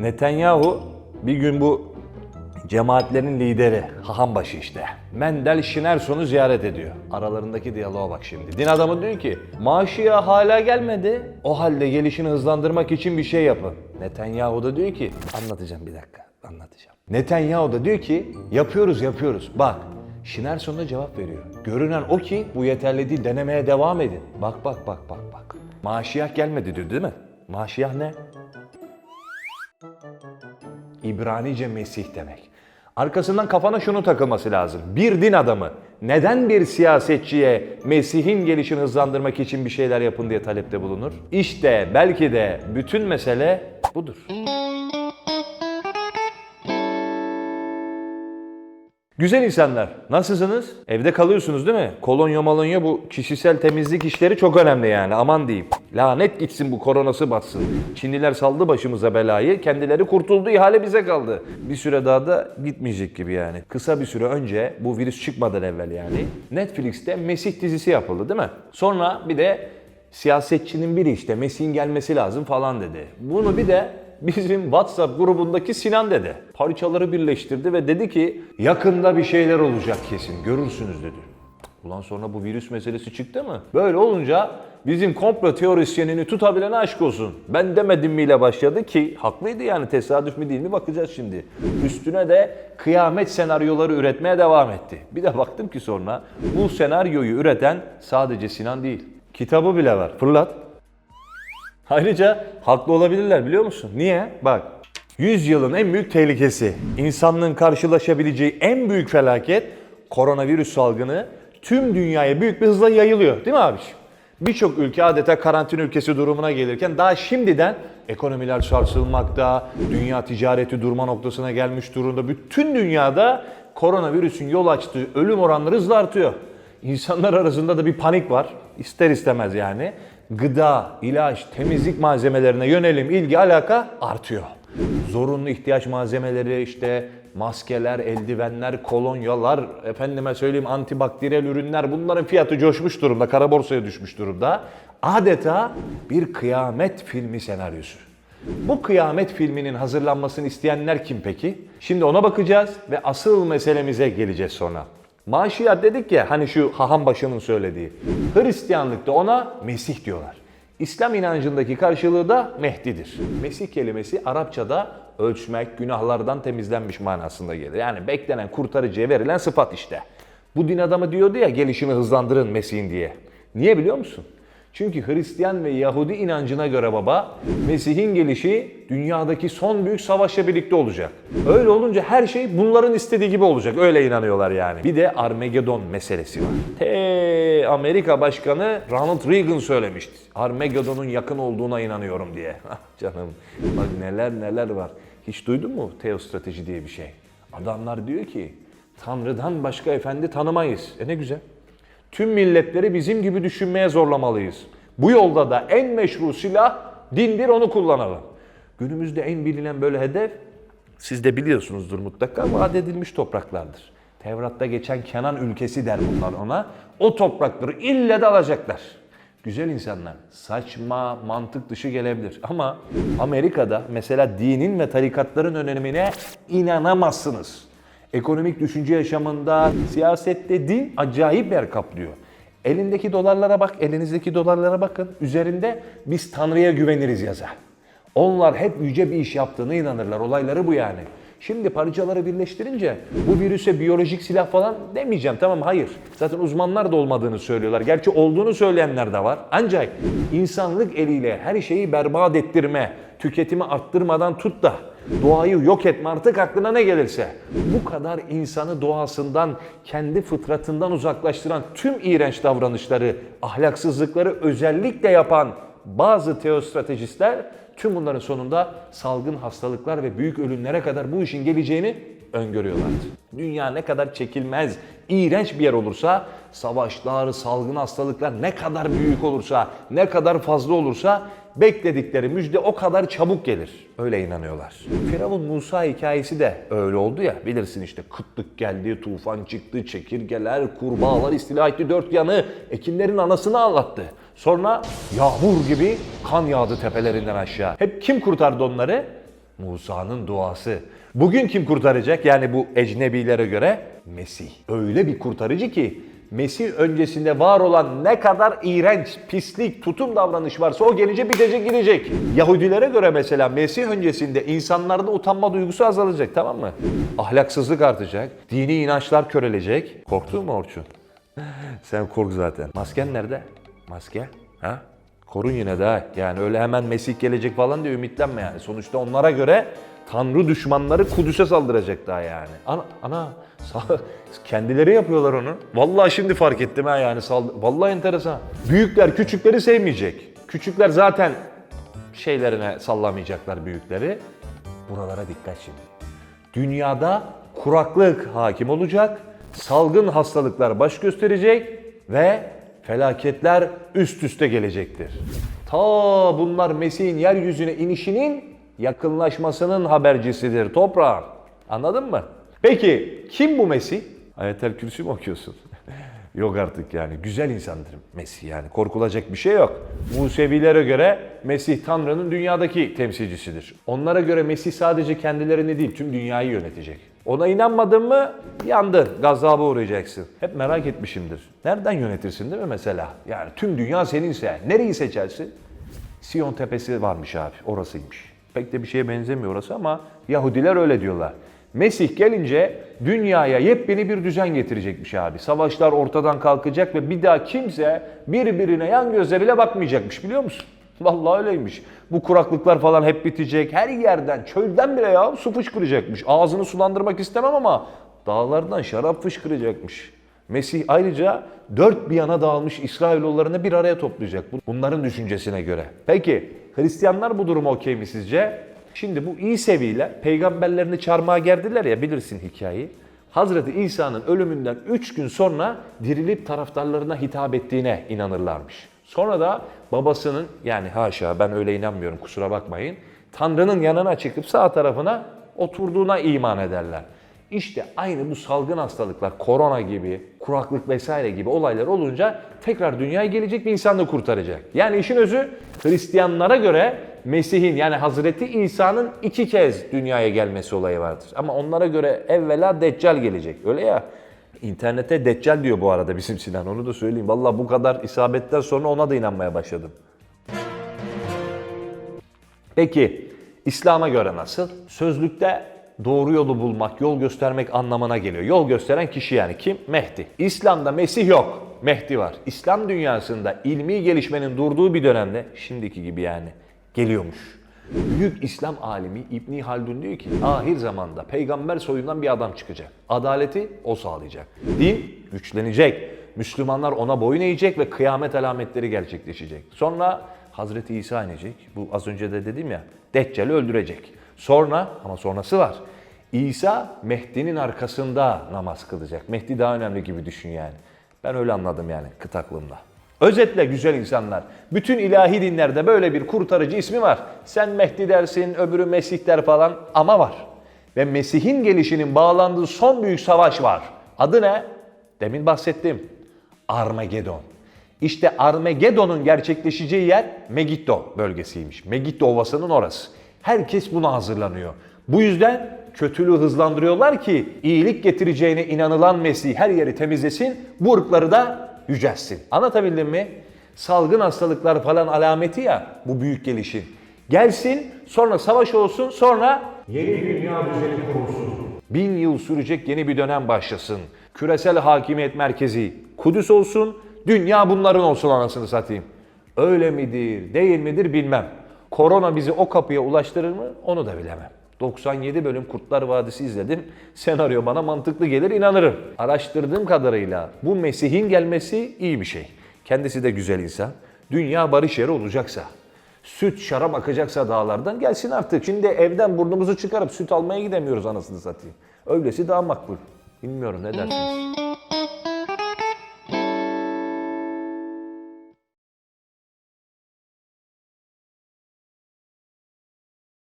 Netanyahu bir gün bu cemaatlerin lideri, hahambaşı işte. Mendel Şinerson'u ziyaret ediyor. Aralarındaki diyaloğa bak şimdi. Din adamı diyor ki, maaşı hala gelmedi. O halde gelişini hızlandırmak için bir şey yapın. Netanyahu da diyor ki, anlatacağım bir dakika, anlatacağım. Netanyahu da diyor ki, yapıyoruz yapıyoruz. Bak, Şinerson da cevap veriyor. Görünen o ki bu yeterli değil, denemeye devam edin. Bak bak bak bak bak. Maaşiyah gelmedi diyor değil mi? Maaşiyah ne? İbranice Mesih demek. Arkasından kafana şunu takılması lazım. Bir din adamı neden bir siyasetçiye Mesih'in gelişini hızlandırmak için bir şeyler yapın diye talepte bulunur? İşte belki de bütün mesele budur. Güzel insanlar, nasılsınız? Evde kalıyorsunuz değil mi? Kolonya malonya bu kişisel temizlik işleri çok önemli yani aman diyeyim. Lanet gitsin bu koronası batsın. Çinliler saldı başımıza belayı, kendileri kurtuldu, ihale bize kaldı. Bir süre daha da gitmeyecek gibi yani. Kısa bir süre önce, bu virüs çıkmadan evvel yani, Netflix'te Mesih dizisi yapıldı değil mi? Sonra bir de siyasetçinin biri işte Mesih'in gelmesi lazım falan dedi. Bunu bir de bizim WhatsApp grubundaki Sinan dedi. Parçaları birleştirdi ve dedi ki yakında bir şeyler olacak kesin görürsünüz dedi. Ulan sonra bu virüs meselesi çıktı mı? Böyle olunca bizim komplo teorisyenini tutabilene aşk olsun. Ben demedim miyle başladı ki haklıydı yani tesadüf mü değil mi bakacağız şimdi. Üstüne de kıyamet senaryoları üretmeye devam etti. Bir de baktım ki sonra bu senaryoyu üreten sadece Sinan değil. Kitabı bile var. Fırlat. Ayrıca haklı olabilirler biliyor musun? Niye? Bak 100 yılın en büyük tehlikesi, insanlığın karşılaşabileceği en büyük felaket koronavirüs salgını tüm dünyaya büyük bir hızla yayılıyor. Değil mi abiciğim? Birçok ülke adeta karantina ülkesi durumuna gelirken daha şimdiden ekonomiler sarsılmakta, dünya ticareti durma noktasına gelmiş durumda. Bütün dünyada koronavirüsün yol açtığı ölüm oranları hızla artıyor. İnsanlar arasında da bir panik var. İster istemez yani. Gıda, ilaç, temizlik malzemelerine yönelim ilgi alaka artıyor. Zorunlu ihtiyaç malzemeleri işte maskeler, eldivenler, kolonyalar, efendime söyleyeyim antibakteriyel ürünler bunların fiyatı coşmuş durumda, kara borsaya düşmüş durumda. Adeta bir kıyamet filmi senaryosu. Bu kıyamet filminin hazırlanmasını isteyenler kim peki? Şimdi ona bakacağız ve asıl meselemize geleceğiz sonra. Maşiyat dedik ya hani şu haham başının söylediği. Hristiyanlıkta ona Mesih diyorlar. İslam inancındaki karşılığı da Mehdi'dir. Mesih kelimesi Arapçada ölçmek, günahlardan temizlenmiş manasında gelir. Yani beklenen kurtarıcıya verilen sıfat işte. Bu din adamı diyordu ya gelişini hızlandırın Mesih'in diye. Niye biliyor musun? Çünkü Hristiyan ve Yahudi inancına göre baba, Mesih'in gelişi dünyadaki son büyük savaşla birlikte olacak. Öyle olunca her şey bunların istediği gibi olacak. Öyle inanıyorlar yani. Bir de Armageddon meselesi var. Te Amerika Başkanı Ronald Reagan söylemişti. Armageddon'un yakın olduğuna inanıyorum diye. Ah canım bak neler neler var. Hiç duydun mu teostrateji diye bir şey? Adamlar diyor ki Tanrı'dan başka efendi tanımayız. E ne güzel. Tüm milletleri bizim gibi düşünmeye zorlamalıyız. Bu yolda da en meşru silah dindir onu kullanalım. Günümüzde en bilinen böyle hedef siz de biliyorsunuzdur mutlaka vaat edilmiş topraklardır. Tevrat'ta geçen Kenan ülkesi der bunlar ona. O toprakları ille de alacaklar. Güzel insanlar. Saçma, mantık dışı gelebilir. Ama Amerika'da mesela dinin ve tarikatların önemine inanamazsınız. Ekonomik düşünce yaşamında, siyasette din acayip yer kaplıyor. Elindeki dolarlara bak, elinizdeki dolarlara bakın. Üzerinde biz Tanrı'ya güveniriz yazar. Onlar hep yüce bir iş yaptığına inanırlar. Olayları bu yani. Şimdi parçaları birleştirince bu virüse biyolojik silah falan demeyeceğim. Tamam hayır. Zaten uzmanlar da olmadığını söylüyorlar. Gerçi olduğunu söyleyenler de var. Ancak insanlık eliyle her şeyi berbat ettirme, tüketimi arttırmadan tut da doğayı yok etme artık aklına ne gelirse. Bu kadar insanı doğasından, kendi fıtratından uzaklaştıran tüm iğrenç davranışları, ahlaksızlıkları özellikle yapan bazı teostratejistler tüm bunların sonunda salgın hastalıklar ve büyük ölümlere kadar bu işin geleceğini öngörüyorlardı. Dünya ne kadar çekilmez, iğrenç bir yer olursa, savaşlar, salgın hastalıklar ne kadar büyük olursa, ne kadar fazla olursa bekledikleri müjde o kadar çabuk gelir. Öyle inanıyorlar. Firavun Musa hikayesi de öyle oldu ya bilirsin işte kıtlık geldi, tufan çıktı, çekirgeler, kurbağalar istila etti dört yanı, ekinlerin anasını anlattı. Sonra yağmur gibi kan yağdı tepelerinden aşağı. Hep kim kurtardı onları? Musa'nın duası. Bugün kim kurtaracak? Yani bu ecnebilere göre Mesih. Öyle bir kurtarıcı ki Mesih öncesinde var olan ne kadar iğrenç, pislik, tutum davranış varsa o gelince bitecek gidecek. Yahudilere göre mesela Mesih öncesinde insanlarda utanma duygusu azalacak tamam mı? Ahlaksızlık artacak, dini inançlar körelecek. Korktun mu Orçun? Sen kork zaten. Masken nerede? Maske? Ha? Korun yine de. Yani öyle hemen Mesih gelecek falan diye ümitlenme yani. Sonuçta onlara göre Tanrı düşmanları Kudüs'e saldıracak daha yani. Ana, ana kendileri yapıyorlar onu. Vallahi şimdi fark ettim ha yani. Saldı- Vallahi enteresan. Büyükler küçükleri sevmeyecek. Küçükler zaten şeylerine sallamayacaklar büyükleri. Buralara dikkat şimdi. Dünyada kuraklık hakim olacak, salgın hastalıklar baş gösterecek ve felaketler üst üste gelecektir. Ta bunlar Mesih'in yeryüzüne inişinin yakınlaşmasının habercisidir toprağın. Anladın mı? Peki kim bu Mesih? Ayetel Kürsü mü okuyorsun? yok artık yani. Güzel insandır Mesih yani. Korkulacak bir şey yok. Musevilere göre Mesih Tanrı'nın dünyadaki temsilcisidir. Onlara göre Mesih sadece kendilerini değil tüm dünyayı yönetecek. Ona inanmadın mı yandın, gazaba uğrayacaksın. Hep merak etmişimdir. Nereden yönetirsin değil mi mesela? Yani tüm dünya seninse nereyi seçersin? Siyon tepesi varmış abi, orasıymış. Pek de bir şeye benzemiyor orası ama Yahudiler öyle diyorlar. Mesih gelince dünyaya yepyeni bir düzen getirecekmiş abi. Savaşlar ortadan kalkacak ve bir daha kimse birbirine yan gözle bile bakmayacakmış biliyor musun? Vallahi öyleymiş. Bu kuraklıklar falan hep bitecek. Her yerden, çölden bile ya su fışkıracakmış. Ağzını sulandırmak istemem ama dağlardan şarap fışkıracakmış. Mesih ayrıca dört bir yana dağılmış İsrailoğullarını bir araya toplayacak. Bu- Bunların düşüncesine göre. Peki Hristiyanlar bu duruma okey mi sizce? Şimdi bu İseviler peygamberlerini çarmıha gerdiler ya bilirsin hikayeyi. Hazreti İsa'nın ölümünden 3 gün sonra dirilip taraftarlarına hitap ettiğine inanırlarmış. Sonra da babasının yani haşa ben öyle inanmıyorum kusura bakmayın. Tanrı'nın yanına çıkıp sağ tarafına oturduğuna iman ederler. İşte aynı bu salgın hastalıklar, korona gibi, kuraklık vesaire gibi olaylar olunca tekrar dünyaya gelecek bir insanlığı kurtaracak. Yani işin özü Hristiyanlara göre Mesih'in yani Hazreti İsa'nın iki kez dünyaya gelmesi olayı vardır. Ama onlara göre evvela Deccal gelecek. Öyle ya. İnternete Deccal diyor bu arada bizim Sinan onu da söyleyeyim. Vallahi bu kadar isabetten sonra ona da inanmaya başladım. Peki İslam'a göre nasıl? Sözlükte doğru yolu bulmak, yol göstermek anlamına geliyor. Yol gösteren kişi yani kim? Mehdi. İslam'da Mesih yok. Mehdi var. İslam dünyasında ilmi gelişmenin durduğu bir dönemde, şimdiki gibi yani, geliyormuş. Büyük İslam alimi İbni Haldun diyor ki ahir zamanda peygamber soyundan bir adam çıkacak. Adaleti o sağlayacak. Din güçlenecek. Müslümanlar ona boyun eğecek ve kıyamet alametleri gerçekleşecek. Sonra Hazreti İsa inecek. Bu az önce de dedim ya. Deccal'i öldürecek. Sonra ama sonrası var. İsa Mehdi'nin arkasında namaz kılacak. Mehdi daha önemli gibi düşün yani. Ben öyle anladım yani kıt aklımda. Özetle güzel insanlar. Bütün ilahi dinlerde böyle bir kurtarıcı ismi var. Sen Mehdi dersin, öbürü Mesih der falan ama var. Ve Mesih'in gelişinin bağlandığı son büyük savaş var. Adı ne? Demin bahsettim. Armagedon. İşte Armageddon'un gerçekleşeceği yer Megiddo bölgesiymiş. Megiddo Ovası'nın orası. Herkes buna hazırlanıyor. Bu yüzden kötülüğü hızlandırıyorlar ki iyilik getireceğine inanılan Mesih her yeri temizlesin, bu ırkları da yücelsin. Anlatabildim mi? Salgın hastalıklar falan alameti ya bu büyük gelişin. Gelsin, sonra savaş olsun, sonra yeni dünya düzeni kurulsun. Bin yıl sürecek yeni bir dönem başlasın. Küresel hakimiyet merkezi Kudüs olsun, dünya bunların olsun anasını satayım. Öyle midir, değil midir bilmem. Korona bizi o kapıya ulaştırır mı onu da bilemem. 97 bölüm Kurtlar Vadisi izledim. Senaryo bana mantıklı gelir inanırım. Araştırdığım kadarıyla bu Mesih'in gelmesi iyi bir şey. Kendisi de güzel insan. Dünya barış yeri olacaksa, süt şarap akacaksa dağlardan gelsin artık. Şimdi evden burnumuzu çıkarıp süt almaya gidemiyoruz anasını satayım. Öylesi daha makbul. Bilmiyorum ne dersiniz?